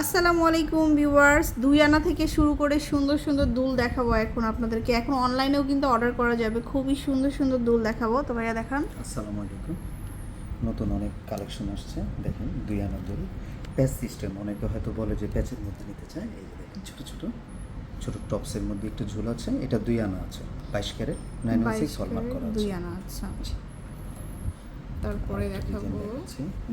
আসসালামু আলাইকুম ভিউয়ার্স। দুই আনা থেকে শুরু করে সুন্দর সুন্দর দুল দেখাবো এখন আপনাদেরকে। এখন অনলাইনেও কিন্তু অর্ডার করা যাবে। খুবই সুন্দর সুন্দর দুল দেখাবো। তো ভাইয়া দেখান। আসসালামু আলাইকুম। নতুন অনেক কালেকশন আসছে। দেখেন দুই আনা দড়ি প্যাচ সিস্টেম। অনেকে হয়তো বলে যে প্যাচের মধ্যে নিতে চায়। এই যে দেখেন ছোটো ছোটো। ছোটো টপসের মধ্যে একটু ঝুল আছে। এটা দুই আনা আছে। বাইশ ক্যারেট নাইন সিক্স হলমার্ক করা দুই আছে। আনা আচ্ছা। তারপরে দেখাবো।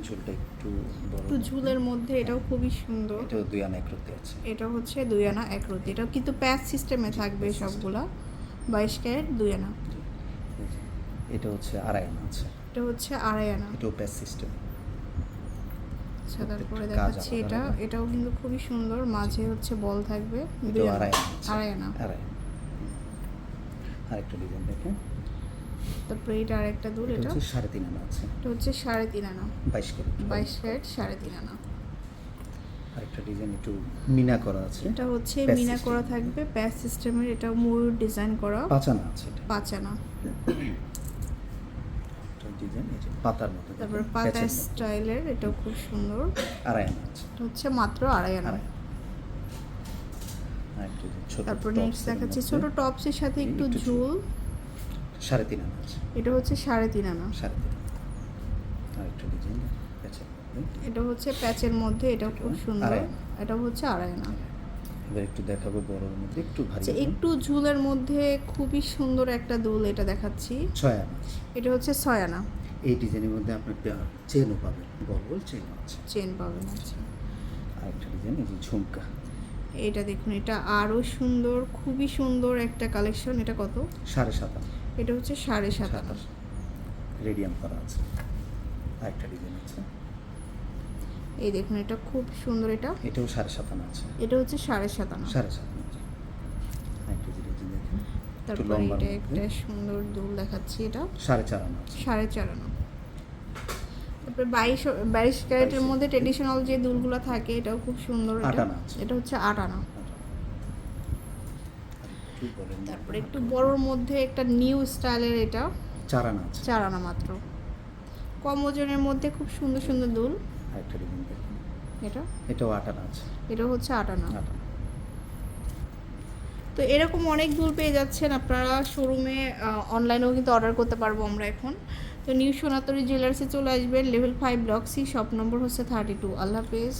ঝুলটা একটু বড়। একটু ঝুলের মধ্যে এটাও খুবই সুন্দর। এটাও দুই আনা একরতি আছে। এটা হচ্ছে দুই আনা এক রতি। এটাও কিন্তু প্যাচ সিস্টেমে থাকবে সবগুলা। বাইশ ক্যারেট দুই আনা। এটা হচ্ছে আড়াই আনা আছে। এটা হচ্ছে আড়াই আনা। এটাও প্যাচ সিস্টেম। আচ্ছা তারপরে দেখাচ্ছি এটা। এটাও কিন্তু খুবই সুন্দর। মাঝে হচ্ছে বল থাকবে। আড়াই আড়াই আনা। আড়াই আনা। আরেকটা ডিজাইন দেখেন। তারপরে এটা আরেকটা দুল এটা এটা হচ্ছে সাড়ে তিন আনা আছে। এটা হচ্ছে সাড়ে তিন আনা। বাইশ ক্যারেট। বাইশ ক্যারেট সাড়ে তিন আনা। আরেকটা ডিজাইন একটু মিনা করা আছে। এটা হচ্ছে মিনা করা থাকবে প্যাচ সিস্টেমের এটা ময়ূর ডিজাইন করা। পাঁচ আনা আছে এটা। পাঁচ ডিজাইন এই যে পাতার মতো। তারপরে পাতা স্টাইলের খুব সুন্দর। আড়াই আনা আছে। এটা হচ্ছে মাত্র আড়াই আনা। তারপর নেক্সট দেখাচ্ছি ছোট টপসের সাথে একটু একটু ঝুল। সাড়ে তিন আনা আছে। এটা হচ্ছে সাড়ে তিন আনা। সাড়ে তিন আরেকটা ডিজাইন প্যাচের এটা হচ্ছে প্যাচের মধ্যে এটাও খুব সুন্দর। এটা হচ্ছে আড়াই আনা। এবার একটু দেখাবো বড়র মধ্যে একটু ভারী আচ্ছা একটু ঝুলের মধ্যে খুবই সুন্দর একটা দুল এটা দেখাচ্ছি। ছয় আনা। এটা হচ্ছে ছয় আনা। এই ডিজাইনের মধ্যে আপনি চেনও পাবেন বল চেনও আছে। চেন পাবেন আচ্ছা। আরেকটা ডিজাইন এই যে ঝুমকা। এটা দেখুন এটা আরও সুন্দর খুবই সুন্দর একটা কালেকশন এটা কত? সাড়ে সাত আনা। এটা হচ্ছে সাড়ে সাত আনা রেডিয়াম করা আছে। আরেকটা ডিজাইন আছে। এই দেখুন এটা খুব সুন্দর এটা। এটাও সাড়ে সাত আনা আছে। এটা হচ্ছে সাড়ে সাত আনা। সাড়ে সাত আনা আরেকটা ডিজাইন দেখেন। তারপরে এটা একটা সুন্দর দুল দেখাচ্ছি এটা। সাড়ে চার আনা সাড়ে চার আনা। তারপরে বাইশ বাইশ ক্যারেটের মধ্যে ট্রেডিশনাল যে দুলগুলো থাকে এটাও খুব সুন্দর এটা। এটা হচ্ছে আট আনা। তারপরে একটু বড়োর মধ্যে একটা নিউ স্টাইলের এটা। চার আনা আছে। চার মাত্র। কম ওজনের মধ্যে খুব সুন্দর সুন্দর দুল। ডিজাইন এটা? এটাও আট আনা আছে। এটা হচ্ছে আট আনা আট তো এরকম অনেক দূর পেয়ে যাচ্ছেন আপনারা শোরুমে অনলাইনেও কিন্তু অর্ডার করতে পারব আমরা এখন। তো নিউ সোনাতরি জুয়েলার্সে চলে আসবেন level five block C shop number হচ্ছে থার্টি টু আল্লাহ হাফেজ।